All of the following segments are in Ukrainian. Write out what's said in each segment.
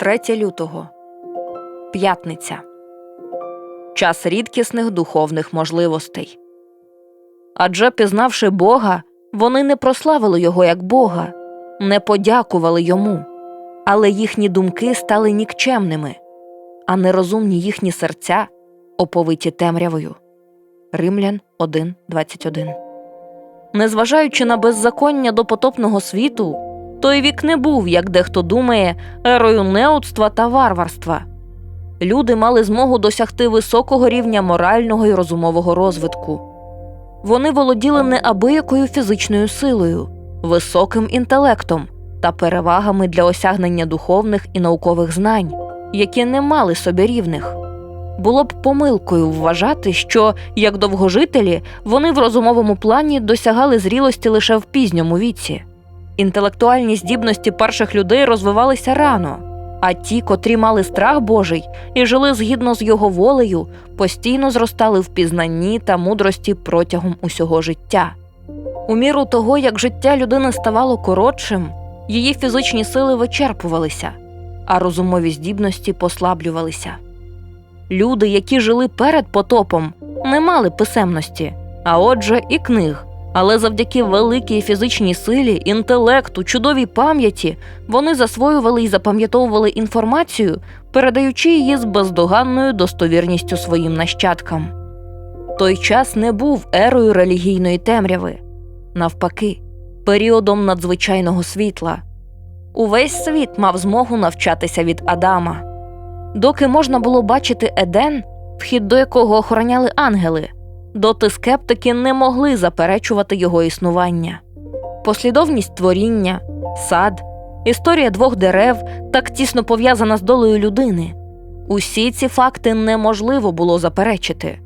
3 лютого П'ятниця Час рідкісних духовних можливостей. Адже, пізнавши Бога, вони не прославили Його як Бога, не подякували йому, але їхні думки стали нікчемними, а нерозумні їхні серця оповиті темрявою. Римлян 1.21 Незважаючи на беззаконня допотопного світу, той вік не був, як дехто думає, ерою неудства та варварства. Люди мали змогу досягти високого рівня морального і розумового розвитку. Вони володіли неабиякою фізичною силою, високим інтелектом та перевагами для осягнення духовних і наукових знань, які не мали собі рівних. Було б помилкою вважати, що, як довгожителі, вони в розумовому плані досягали зрілості лише в пізньому віці. Інтелектуальні здібності перших людей розвивалися рано, а ті, котрі мали страх Божий і жили згідно з його волею, постійно зростали в пізнанні та мудрості протягом усього життя. У міру того, як життя людини ставало коротшим, її фізичні сили вичерпувалися, а розумові здібності послаблювалися. Люди, які жили перед потопом, не мали писемності, а отже, і книг. Але завдяки великій фізичній силі, інтелекту, чудовій пам'яті вони засвоювали і запам'ятовували інформацію, передаючи її з бездоганною достовірністю своїм нащадкам. Той час не був ерою релігійної темряви, навпаки, періодом надзвичайного світла. Увесь світ мав змогу навчатися від Адама. Доки можна було бачити Еден, вхід до якого охороняли ангели, доти скептики не могли заперечувати його існування. Послідовність творіння, сад, історія двох дерев так тісно пов'язана з долею людини. Усі ці факти неможливо було заперечити.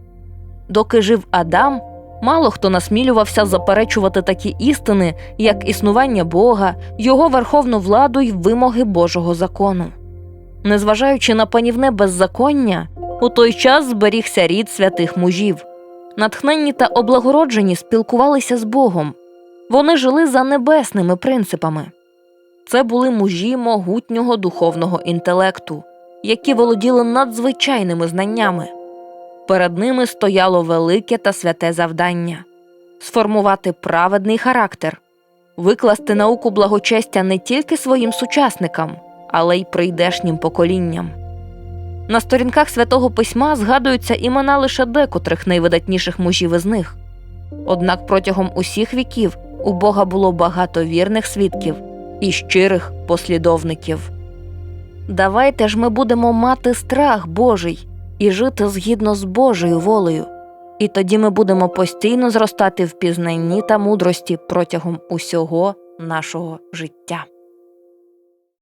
Доки жив Адам, мало хто насмілювався заперечувати такі істини, як існування Бога, його верховну владу й вимоги Божого закону. Незважаючи на панівне беззаконня, у той час зберігся рід святих мужів. Натхненні та облагороджені спілкувалися з Богом. Вони жили за небесними принципами. Це були мужі могутнього духовного інтелекту, які володіли надзвичайними знаннями. Перед ними стояло велике та святе завдання сформувати праведний характер, викласти науку благочестя не тільки своїм сучасникам, але й прийдешнім поколінням. На сторінках святого письма згадуються імена лише декотрих найвидатніших мужів із них. Однак протягом усіх віків у Бога було багато вірних свідків і щирих послідовників. Давайте ж ми будемо мати страх Божий і жити згідно з Божою волею, і тоді ми будемо постійно зростати в пізнанні та мудрості протягом усього нашого життя.